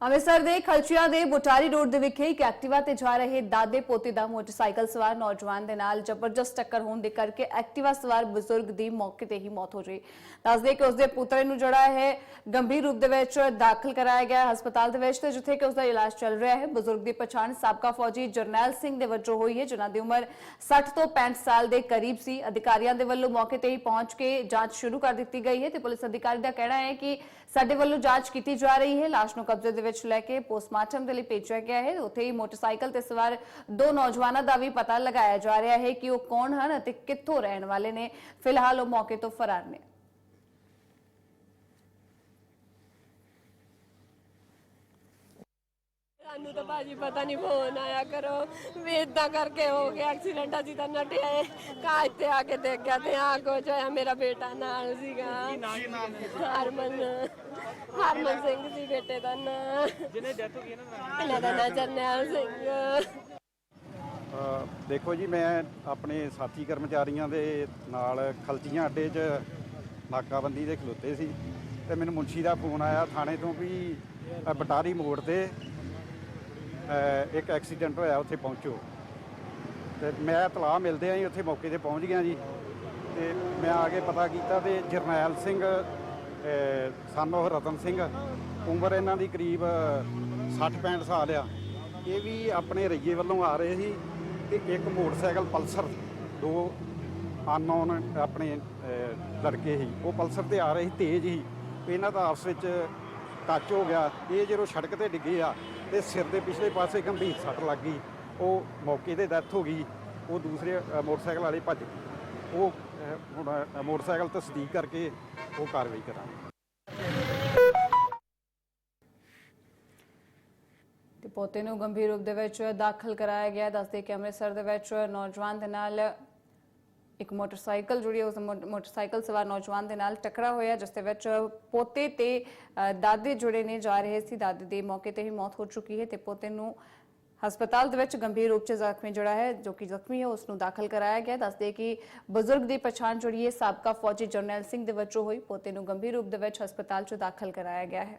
ਅੰਮ੍ਰਿਤਸਰ ਦੇ ਖਲਚੀਆਂ ਦੇ ਬੁਟਾਰੀ ਰੋਡ ਦੇ ਵਿਖੇ ਇੱਕ ਐਕਟਿਵਾ ਤੇ ਜਾ ਰਹੇ ਦਾਦੇ ਪੋਤੇ ਦਾ ਮੋਟਰਸਾਈਕਲ ਸਵਾਰ ਨੌਜਵਾਨ ਦੇ ਨਾਲ ਜ਼ਬਰਦਸਤ ਟੱਕਰ ਹੋਣ ਦੇ ਕਰਕੇ ਐਕਟਿਵਾ ਸਵਾਰ ਬਜ਼ੁਰਗ ਦੀ ਮੌਕੇ ਤੇ ਹੀ ਮੌਤ ਹੋ ਗਈ। ਦੱਸਦੇ ਕਿ ਉਸਦੇ ਪੁੱਤਰ ਨੂੰ ਜਿਹੜਾ ਹੈ ਗੰਭੀਰ ਰੂਪ ਦੇ ਵਿੱਚ ਦਾਖਲ ਕਰਾਇਆ ਗਿਆ ਹਸਪਤਾਲ ਦੇ ਵਿੱਚ ਤੇ ਜਿੱਥੇ ਕਿ ਉਸਦਾ ਇਲਾਜ ਚੱਲ ਰਿਹਾ ਹੈ, ਬਜ਼ੁਰਗ ਦੀ ਪਛਾਣ ਸਾਬਕਾ ਫੌਜੀ ਜਰਨੈਲ ਸਿੰਘ ਦੇ ਵਜੋਂ ਹੋਈ ਹੈ, ਜਿਨ੍ਹਾਂ ਦੀ ਉਮਰ 60 ਤੋਂ 65 ਸਾਲ ਦੇ ਕਰੀਬ ਸੀ। ਅਧਿਕਾਰੀਆਂ ਦੇ ਵੱਲੋਂ ਮੌਕੇ ਤੇ ਹੀ ਪਹੁੰਚ ਕੇ ਜਾਂਚ ਸ਼ੁਰੂ ਕਰ ਦਿੱਤੀ ਗਈ ਹੈ ਤੇ ਪੁਲਿਸ ਅਧਿਕਾਰੀ ਦਾ ਕਹਿਣਾ ਹੈ ਕਿ ਸਾਡੇ ਵੱਲੋਂ ਜਾਂਚ ਕੀਤੀ ਜਾ ਰਹੀ ਹੈ, ਲਾਸ਼ ਨੂੰ ਕਬਜ਼ੇ ਦੇ ਵਿੱਚ ਲੈ ਕੇ ਪੋਸਟਮਾਰਟਮ ਦੇ ਲਈ ਭੇਜਿਆ ਗਿਆ ਹੈ। ਉੱਥੇ ਹੀ ਮੋਟਰਸਾਈਕਲ ਤੇ ਸਵਾਰ ਦੋ ਨੌਜਵਾਨਾਂ ਦਾ ਵੀ ਪਤਾ ਲਗਾਇਆ ਜਾ ਰਿਹਾ ਹੈ ਕਿ ਉਹ ਕੌਣ ਹਨ ਅਤੇ ਕਿੱਥੋਂ ਰਹਿਣ ਵਾਲੇ ਨੇ। ਫਿਲਹਾਲ ਉਹ ਮੌਕੇ ਤੋਂ ਫਰਾਰ ਨੇ। ਸਾਨੂੰ ਤਾਂ ਭਾਜੀ ਪਤਾ ਨਹੀਂ ਫੋਨ ਆਇਆ ਕਰੋ। ਵੀ ਇਦਾਂ ਕਰਕੇ ਹੋ ਗਿਆ ਐਕਸੀਡੈਂਟ ਅਸੀਂ ਤਾਂ ਨਟਿਆਏ ਕਾਜ ਤੇ ਆ ਕੇ ਦੇਖਿਆ ਤੇ ਆ ਕੁਝ ਹੋਇਆ ਮੇਰਾ ਬੇਟਾ ਨਾਲ ਸੀਗਾ। ਹਰਮਨ। ਹਰਮਨ ਸਿੰਘ ਸੀ ਬੇਟੇ ਦਾ ਨਾਂ। ਜਿਹਨੇ ਡੈਥ ਹੋ ਗਈ ਨਾ ਇਹਨਾਂ ਦਾ ਨਾਂ ਜਰਨੈਲ ਸਿੰਘ। ਅ, ਦੇਖੋ ਜੀ ਮੈਂ ਆਪਣੇ ਸਾਥੀ ਕਰਮਚਾਰੀਆਂ ਦੇ ਨਾਲ ਖਲਚੀਆਂ ਅੱਡੇ 'ਚ ਨਾਕਾਬੰਦੀ ਦੇ ਖਲੋਤੇ ਸੀ ਤੇ ਮੈਨੂੰ ਮੁਨਸ਼ੀ ਦਾ ਫੋਨ ਆਇਆ ਥਾਣੇ ਤੋਂ ਵੀ ਬਟਾਰੀ ਮੋੜ ਤੇ। ਇੱਕ ਐਕਸੀਡੈਂਟ ਹੋਇਆ, ਉੱਥੇ ਪਹੁੰਚੋ। ਤੇ ਮੈਂ ਤਲਾਹ ਮਿਲਦੇ ਆਂ ਜੀ ਉੱਥੇ ਮੌਕੇ ਤੇ ਪਹੁੰਚ ਗਿਆ ਜੀ। ਤੇ ਮੈਂ ਆ ਕੇ ਪਤਾ ਕੀਤਾ ਤੇ ਜਰਨੈਲ ਸਿੰਘ ਸਨ ਉਹ ਰਤਨ ਸਿੰਘ। ਉਮਰ ਇਹਨਾਂ ਦੀ ਕਰੀਬ 60 65 ਸਾਲ ਆ। ਇਹ ਵੀ ਆਪਣੇ ਰਈਏ ਵੱਲੋਂ ਆ ਰਹੇ ਸੀ ਤੇ ਇੱਕ ਮੋਟਰਸਾਈਕਲ ਪਲਸਰ, ਦੋ ਅਨਨੋਨ ਆਪਣੇ ਲੜਕੇ ਸੀ। ਉਹ ਪਲਸਰ ਤੇ ਆ ਰਹੇ ਸੀ, ਤੇਜ਼ ਸੀ। ਇਹਨਾਂ ਦਾ ਆਪਸ ਵਿੱਚ ਟੱਚ ਹੋ ਗਿਆ। ਇਹ ਜਦੋਂ ਸੜਕ ਤੇ ਡਿੱਗੇ ਆ ਤੇ ਸਿਰ ਦੇ ਪਿਛਲੇ ਪਾਸੇ ਗੰਭੀਰ ਸੱਟ ਲੱਗ ਗਈ। ਉਹ ਮੌਕੇ ਤੇ ਡੈਥ ਹੋ ਗਈ। ਉਹ ਦੂਸਰੇ ਅ, ਮੋਟਰਸਾਈਕਲ ਵਾਲੇ ਭੱਜ ਗਏ। ਉਹ ਅ, ਹੁਣ ਅ, ਮੋਟਰਸਾਈਕਲ ਤਸਦੀਕ ਕਰਕੇ ਉਹ ਕਾਰਵਾਈ ਕਰਾਂਗੇ। ਤੇ ਪੋਤੇ ਨੂੰ ਗੰਭੀਰ ਰੂਪ ਦੇ ਵਿੱਚ ਦਾਖਲ ਕਰਾਇਆ ਗਿਆ। ਦੱਸਦੇ ਕਿ ਅੰਮ੍ਰਿਤਸਰ ਦੇ ਵਿੱਚ ਨੌਜਵਾਨ ਦੇ ਨਾਲ ਇੱਕ ਮੋਟਰਸਾਈਕਲ ਜੁੜੀ ਉਸ ਮੋਟਰਸਾਈਕਲ ਸਵਾਰ ਨੌਜਵਾਨ ਦੇ ਨਾਲ ਟਕਰਾ ਹੋਇਆ, ਜਿਸ ਦੇ ਵਿੱਚ ਪੋਤੇ ਤੇ ਦਾਦੇ ਜੁੜੇ ਨੇ, ਜਾ ਰਹੇ ਸੀ। ਦਾਦੇ ਦੀ ਮੌਕੇ ਤੇ ਹੀ ਮੌਤ ਹੋ ਚੁੱਕੀ ਹੈ ਤੇ ਪੋਤੇ ਨੂੰ ਹਸਪਤਾਲ ਦੇ ਵਿੱਚ ਗੰਭੀਰ ਰੂਪ 'ਚ ਜ਼ਖਮੀ ਜਿਹੜਾ ਹੈ, ਜੋ ਕਿ ਜ਼ਖਮੀ ਹੈ, ਉਸ ਨੂੰ ਦਾਖਲ ਕਰਾਇਆ ਗਿਆ। ਦੱਸਦੇ ਕਿ ਬਜ਼ੁਰਗ ਦੀ ਪਛਾਣ ਜਿਹੜੀ ਹੈ, ਸਾਬਕਾ ਫੌਜੀ ਜਰਨੈਲ ਸਿੰਘ ਦੇ ਵਜੋਂ ਹੋਈ, ਪੋਤੇ ਨੂੰ ਗੰਭੀਰ ਰੂਪ ਦੇ ਵਿੱਚ ਹਸਪਤਾਲ 'ਚ ਦਾਖਲ ਕਰਾਇਆ ਗਿਆ ਹੈ।